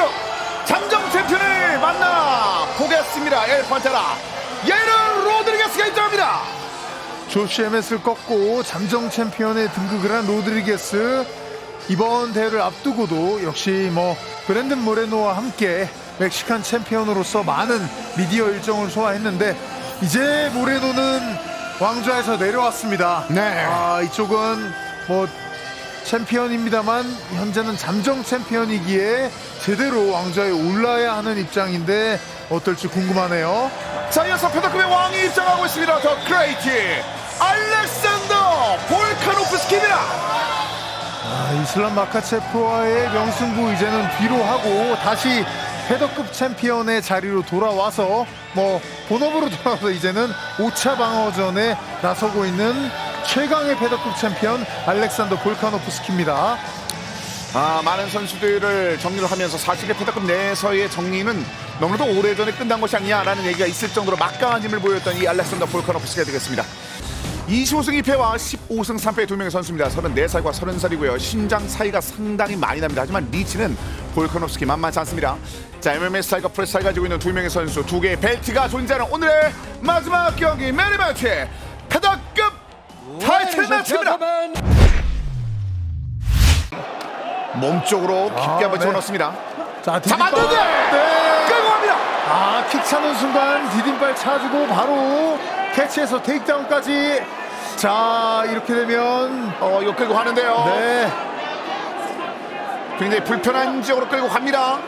선수 잠정 챔피언을 만나 보겠습니다. 엘 판테라 예른 로드리게스가 입장합니다. 조시 에메스를 꺾고 잠정 챔피언에 등극을 한 로드리게스 이번 대회를 앞두고도 역시 뭐 브랜든 모레노와 함께 멕시칸 챔피언으로서 많은 미디어 일정을 소화했는데 이제 모레노는 왕좌에서 내려왔습니다. 네. 아 이쪽은 뭐 챔피언입니다만 현재는 잠정 챔피언이기에 제대로 왕좌에 올라야 하는 입장인데 어떨지 궁금하네요. 자 이어서 페더급의 왕이 입장하고 있습니다. 더 크레이티 알렉산더 볼카노프스키입니다. 아, 이슬람 마카체프와의 명승부 이제는 뒤로 하고 다시 패더급 챔피언의 자리로 돌아와서 뭐 본업으로 돌아와서 이제는 5차 방어전에 나서고 있는 최강의 패더급 챔피언 알렉산더 볼카노프스키입니다. 아, 많은 선수들을 정리를 하면서 사실의 페더급 내에서의 정리는 너무나도 오래전에 끝난 것이 아니냐라는 얘기가 있을 정도로 막강한 힘을 보였던 이 알렉산더 볼카노프스키가 되겠습니다. 25승 2패와 15승 3패의 두 명의 선수입니다. 34살과 30살이고요. 신장 차이가 상당히 많이 납니다. 하지만 리치는 볼카노프스키 만만치 않습니다. 자, MMA 스타일과 프레스 스타일 가지고 있는 두 명의 선수, 두 개의 벨트가 존재하는 오늘의 마지막 경기 메리 매치 패더급 타이틀 매치입니다. 몸쪽으로 깊게 아, 한번 네. 집어넣습니다. 자, 잡았는데 네. 끌고 갑니다. 아, 킥 차는 순간 디딤발 차주고 바로 캐치해서 테이크다운까지. 자, 이렇게 되면 어, 이거 끌고 가는데요. 네. 굉장히 불편한 지역으로 끌고 갑니다.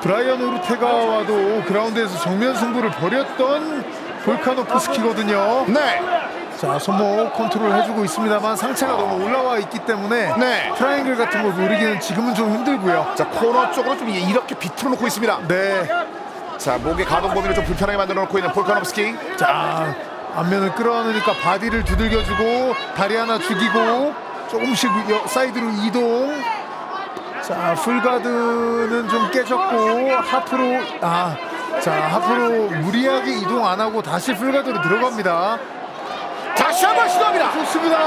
브라이언 오르테가와도 그라운드에서 정면 승부를 벌였던 볼카노프스키거든요. 네. 자, 손목 컨트롤 해주고 있습니다만 상체가 너무 올라와 있기 때문에 네. 트라이앵글 같은 걸 노리기는 지금은 좀 힘들고요. 자, 코너 쪽으로 좀 이렇게 비틀어 놓고 있습니다. 네. 자, 목의 가동 범위를 좀 불편하게 만들어 놓고 있는 볼카노프스키. 자, 앞면을 끌어안으니까 바디를 두들겨주고 다리 하나 죽이고 조금씩 여- 사이드로 이동. 자, 풀가드는 좀 깨졌고 하프로 아, 자 하프로 무리하게 이동 안 하고 다시 풀가드로 들어갑니다. 다시 한 번 시도합니다. 좋습니다.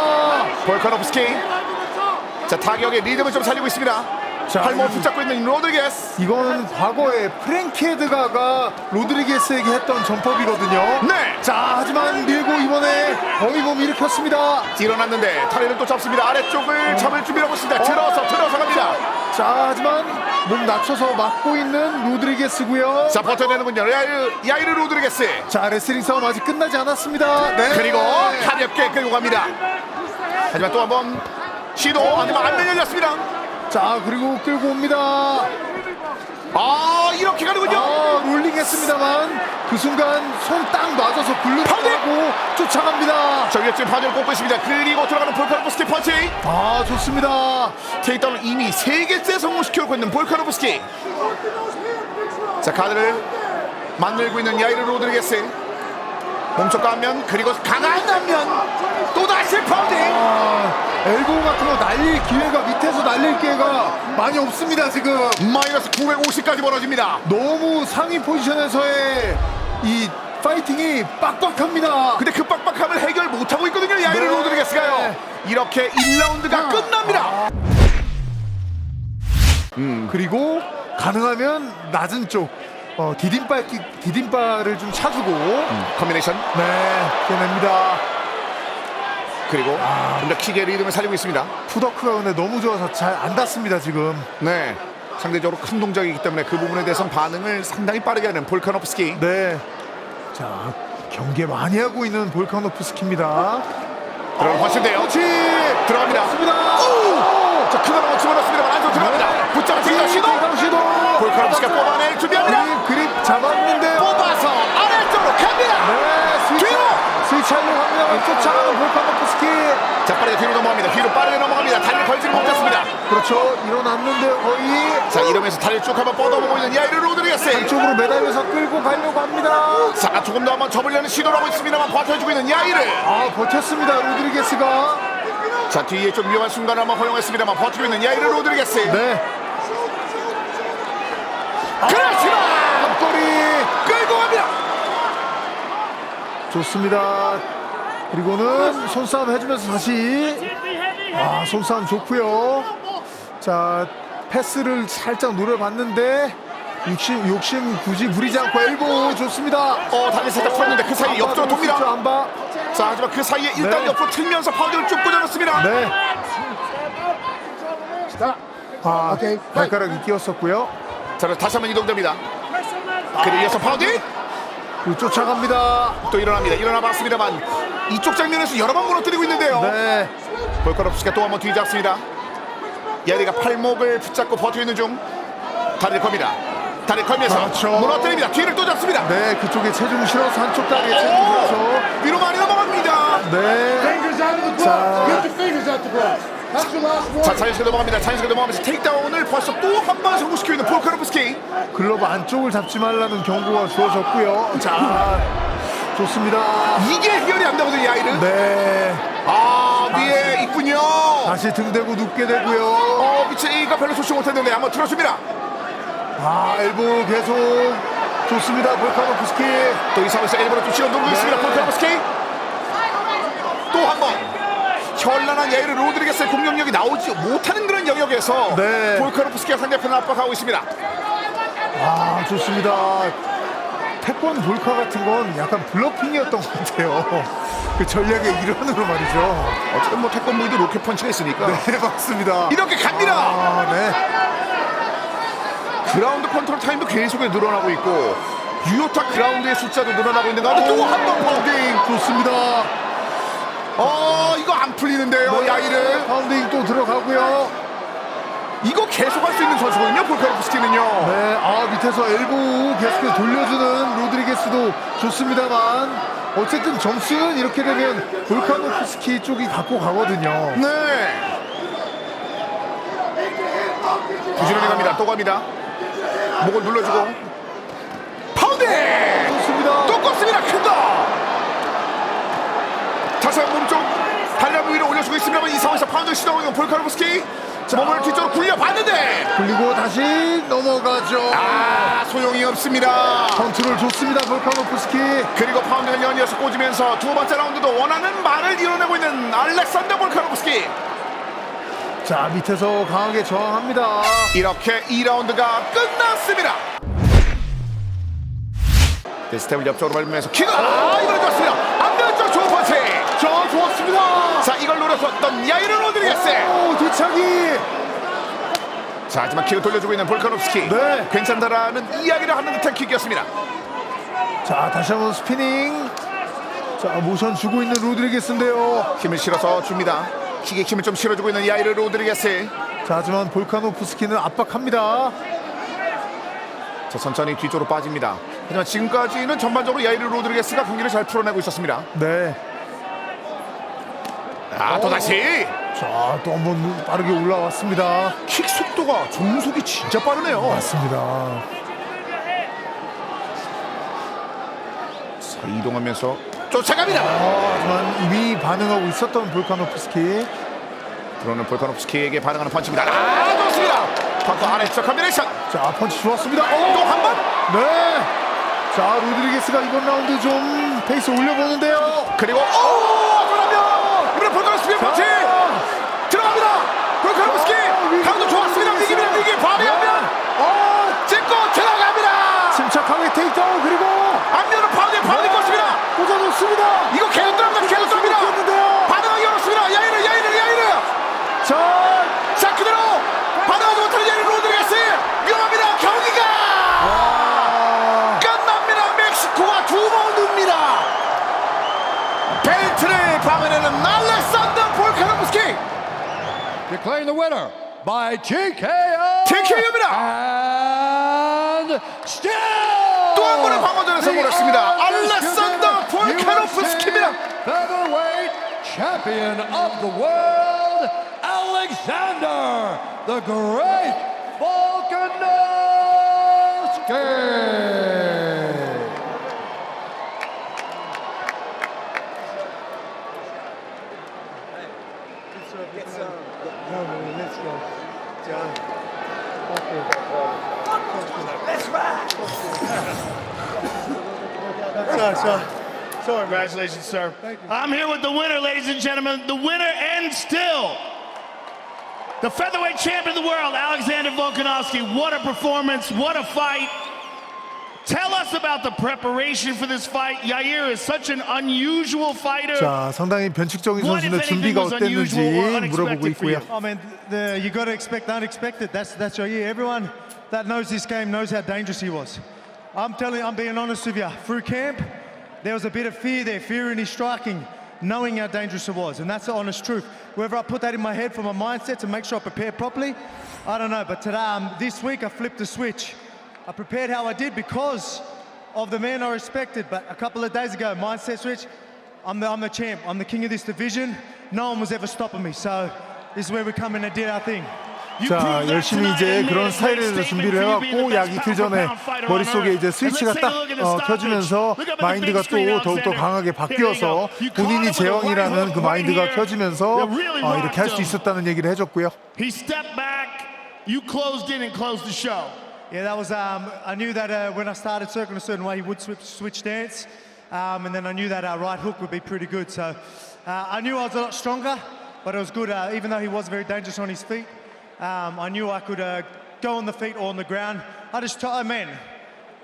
볼카노프스키. 자, 타격의 리듬을 좀 살리고 있습니다. 자, 팔목 이- 붙잡고 있는 로드리게스. 이건 과거에 프랭키 헤드가가 로드리게스에게 했던 전법이거든요. 네. 자, 하지만 밀고 이번에 몸 일으켰습니다. 일어났는데 타리를 또 잡습니다. 아래쪽을 잡을 준비하고 있습니다. 들어서 들어서 갑니다. 자, 하지만 몸 낮춰서 막고 있는 로드리게스고요. 자, 버텨내는군요. 야이르, 야이르 로드리게스. 자, 레슬링 싸움 아직 끝나지 않았습니다. 네. 그리고 가볍게 끌고 갑니다. 하지만 또 한 번 시도. 하지만 안면 열렸습니다. 자, 그리고 끌고 옵니다. 아, 이렇게 가는군요. 아, 롤링했습니다만 그 순간 손딱 놔줘서 굴르고 쫓아갑니다. 지금 파전을 꽂고 있습니다. 그리고 들어가는 볼카노프스키 펀치. 아, 좋습니다. 테이크다운을 이미 세 개째 성공시켜놓고 있는 볼카노프스키. 자, 카드를 만들고 있는 야이르 로드리게스. 몸쪽 가면 그리고 강한 안면 또 다시 파운딩. 아, 엘보 같은 거 날릴 기회가 밑에서 날릴 기회가 많이 없습니다, 지금. 마이너스 950까지 벌어집니다. 너무 상위 포지션에서의 이 파이팅이 빡빡합니다. 근데 그 빡빡함을 해결 못하고 있거든요. 야이르 네. 로드리게스가요. 이렇게 1라운드가 끝납니다. 그리고 가능하면 낮은 쪽 어, 디딤발 끼- 디딤발을 좀 차주고 컨비네이션 네 해냅니다. 그리고 좀더 킥의 리듬을 살리고 있습니다. 푸더크가 근데 너무 좋아서 잘 안 닿습니다 지금. 네. 상대적으로 큰 동작이기 때문에 그 부분에 대해서 반응을 상당히 빠르게 하는 볼카노프스키. 네. 자 경계 많이 하고 있는 볼카노프스키입니다. 들어가는 펀치인데요. 그렇지. 들어갑니다. 좋습니다. 자, 큰 하나 집어넣습니다만 안으로 들어갑니다. 붙잡아 치기다 시도. 시도. 볼카노프스키가 뽑아낼 준비합니다. 그립 잡았는데요. 뽑아서 아래쪽으로 갑니다. 네 스위치 뒤로. 스위치하려고 합니다. 쫓아가는 볼카노프스키. 자, 빠르게 뒤로 넘어갑니다. 뒤로 빠르게 넘어갑니다. 다리를 걸지를 못했습니다. 그렇죠. 일어났는데요 거의. 자, 이러면서 다리를 쭉 한번 뻗어보고 있는 야이르 로드리게스. 한쪽으로 매달려서 끌고 가려고 합니다. 자, 조금 더 한번 접으려는 시도를 하고 있습니다만 버텨주고 있는 야이르. 아 버텼습니다 로드리게스가. 자, 뒤에 좀 위험한 순간을 한번 허용했습니다만 버티고 있는 야이르 로드리게스. 네. 그렇지만 앞거리 끌고 갑니다. 좋습니다. 그리고는 손싸움 해주면서 다시 아 손싸움 좋고요. 자 패스를 살짝 노려봤는데 욕심 욕심 굳이 부리지 않고 엘보 좋습니다. 어 다리 살짝 풀었는데 그 사이 옆으로 돕니다. 안바. 자 하지만 그 사이에 일단 네. 옆으로 틀면서 파운드를 쭉 꽂아놨습니다. 네. 아, 발가락이 끼었었고요. 자 다시 한번 이동됩니다. 그리고 이어서 파운드 그리고 쫓아갑니다. 또 일어납니다. 일어나 봤습니다만 이쪽 장면에서 여러 번 무너뜨리고 있는데요. 네. 볼카롭스키가 또 한 번 뒤잡습니다. 야리가 팔목을 붙잡고 버티고 있는 중 다리를 겁니다. 다리를 걸면서 그렇죠. 무너뜨립니다. 뒤를 또 잡습니다. 네, 그쪽에 체중 실어서 한쪽 다리에 체중 오! 실어서 위로 많이 넘어갑니다. 네. Fingers out of the glove. 자. Get your fingers out the glove. 자. 자연스럽게 넘어갑니다. 자연스럽게 넘어가면서 테이크다운을 벌써 또 한 번 성공시키고 있는 볼카롭스키. 글러브 안쪽을 잡지 말라는 경고가 주어졌고요. 자, 좋습니다. 이게 해결이 안 되거든요, 이 아이는. 네. 아 위에 있군요. 다시 등 대고 눕게 되고요. 어 미치가 별로 좋지 못했는데 한번 들어줍니다. 아, 엘보 계속 좋습니다. 볼카노프스키. 또 이 상황에서 일본을 좀 실어놓고 있습니다. 네. 볼카롭스키. 또 한 번. 현란한 야유를 로드리게스의 공격력이 나오지 못하는 그런 영역에서 네. 볼카로프스키가 상대편을 압박하고 있습니다. 아, 좋습니다. 태권 볼카 같은 건 약간 블러핑이었던 것 같아요. 그 전략의 일환으로 말이죠. 어쨌든 뭐 태권도에도 로켓 펀치가 있으니까 네, 맞습니다. 이렇게 갑니다. 아, 네. 그라운드 컨트롤 타임도 계속 늘어나고 있고 유효타 그라운드의 숫자도 늘어나고 있는 가운데 또 한 번 파운딩. 좋습니다. 어 이거 안 풀리는데요, 야이를. 파운딩 또 들어가고요. 이거 계속 할 수 있는 선수거든요, 볼카로프스키는요. 네, 아 밑에서 엘보 계속해서 돌려주는 로드리게스도 좋습니다만 어쨌든 점수는 이렇게 되면 볼카노프스키 쪽이 갖고 가거든요. 네. 부지런히 갑니다. 또 갑니다. 목을 눌러주고 파운딩. 좋습니다. 또 꺾습니다. 큰 거. 다시 한번 몸쪽 달려면 위로 올려주고 있습니다만 파운드 시도하고 있는 볼카노프스키 몸을 뒤쪽으로 굴려봤는데 굴리고 다시 넘어가죠. 아 소용이 없습니다. 컨트롤 좋습니다. 볼카노프스키. 그리고 파운드가 연이어서 꽂으면서 두 번째 라운드도 원하는 말을 이뤄내고 있는 알렉산더 볼카노프스키 자 밑에서 강하게 저항합니다. 이렇게 2라운드가 끝났습니다. 네, 스텝을 옆쪽으로 밟으면서 킥! 아, 이걸 좋습니다. 자, 이걸 노렸었던 야이르 로드리게스! 오 뒤차기. 자, 하지만 킥을 돌려주고 있는 볼카노프스키. 네. 괜찮다라는 이야기를 하는 듯한 킥이었습니다. 자 다시 한번 스피닝. 자 모션 주고 있는 로드리게스인데요. 힘을 실어서 줍니다. 킥에 힘을 좀 실어주고 있는 야이르 로드리게스. 자 하지만 볼카노프스키는 압박합니다. 자, 천천히 뒤쪽으로 빠집니다. 하지만 지금까지는 전반적으로 야이르 로드리게스가 경기를 잘 풀어내고 있었습니다. 네. 아, 또 다시! 자 또 한번 빠르게 올라왔습니다. 킥 속도가 종속이 진짜 빠르네요. 맞습니다. 자, 이동하면서 쫓아갑니다. 아, 하지만 이미 반응하고 있었던 볼카노프스키. 들어오는 볼카노프스키에게 반응하는 펀치입니다. 아, 좋습니다. 턱 아래쪽 컨비네이션. 자 펀치 좋았습니다. 어, 또한 번. 네. 자 로드리게스가 이번 라운드 좀 페이스 올려보는데요. 그리고 오, Declaring the winner by TKO. TKO입니다. And still. 또 한 번의 방어전에 성공했습니다. 알렉산더 볼카노프스키입니다. Featherweight champion of the world, Alexander the Great Volkanovski. Congratulations, sir. I'm here with the winner, ladies and gentlemen. The winner and still The featherweight champion of the world, Alexander Volkanovski. What a performance, what a fight. Tell us about the preparation for this fight. Yair is such an unusual fighter. 자, 상당히 변칙적인 What, 선수인데 if anything, 준비가 was 어땠는지 unusual or 물어보고 unexpected for 있고요. you? I mean, the, you got to expect the unexpected. That's that's your year. Everyone that knows this game knows how dangerous he was. I'm telling you, I'm being honest with you. Through camp, there was a bit of fear there, fear in his striking, knowing how dangerous it was, and that's the honest truth. Whether I put that in my head for my mindset to make sure I prepare properly, I don't know. But today, um, this week, I flipped the switch. I prepared how I did because of the man I respected. But a couple of days ago, mindset switch. I'm the, I'm the champ. I'm the king of this division. No one was ever stopping me. So this is where we come in and did our thing. 자, 열심히 이제 그런 statement 준비를 해왔고 약 이틀 전에 머릿속에. 이제 스위치가 딱 어. 켜지면서 마인드가 또 더욱더. 강하게 바뀌어서 본인이 제왕이라는 그 마인드가. 켜지면서 어, 이렇게 할 수. 있었다는 얘기를 해줬고요. He stepped back. You closed in and closed the show. Yeah, that was. Um, I knew that uh, when I started circling a certain way, he would switch, switch stance, um, and then I knew that our right hook would be pretty good. So uh, I knew I was a lot stronger, but it was good. Uh, even though he was very dangerous on his feet, um, I knew I could uh, go on the feet or on the ground. I just tried, man.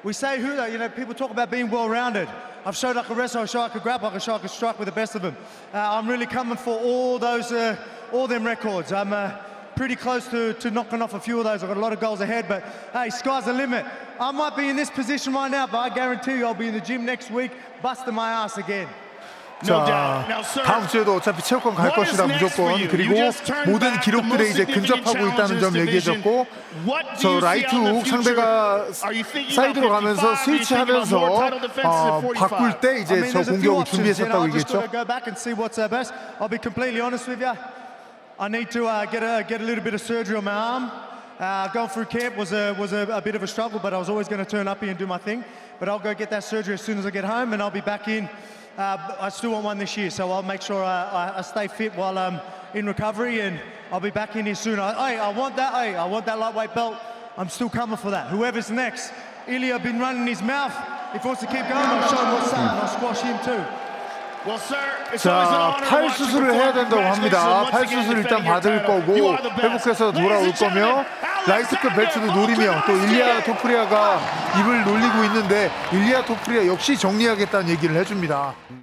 We say who, you know, people talk about being well-rounded. I've showed I could wrestle, I've showed I could grapple, I could show I could strike with the best of them. Uh, I'm really coming for all those, uh, all them records. I'm uh, pretty close to, to knocking off a few of those. I've got a lot of goals ahead, but hey, sky's the limit. I might be in this position right now, but I guarantee you I'll be in the gym next week, busting my ass again. 자, 다음 주에도 어차피 체육관 갈 것이다 무조건? 그리고 모든 기록들에 이제 근접하고 있다는 점 얘기해줬고 저 라이트 훅? 상대가 사이드로 가면서 55? Are you thinking about 스위치하면서 어, 45? 바꿀 때 이제 저 공격을 준비했었다고 얘기했죠. I need to uh, get a get a little bit of surgery on my arm. Uh, going through camp was a was a, a bit of a struggle, but I was always going to turn up here and do my thing. But I'll go get that surgery as soon as I get home, and I'll be back in. Uh, I still want one this year, so I'll make sure I, I, I stay fit while I'm in recovery, and I'll be back in here soon. I, hey, I want that. Hey, I want that lightweight belt. I'm still coming for that. Whoever's next, Ilya been running his mouth. If he wants to keep going, I'll show him what's up, and I'll squash him too. Well, sir, it's always an 자, honor to 팔 watch you 수술을 해야 perform. 된다고 합니다. Congratulations 팔 once again 수술 일단 defending your 받을 title. You 거고 are the best. 회복해서 Ladies 돌아올 and 거며 gentlemen, 벨트도 Alexander 노리며 또. 일리아 토프리아가 입을 놀리고 있는데 일리아 토프리아 역시 정리하겠다는 얘기를 해줍니다.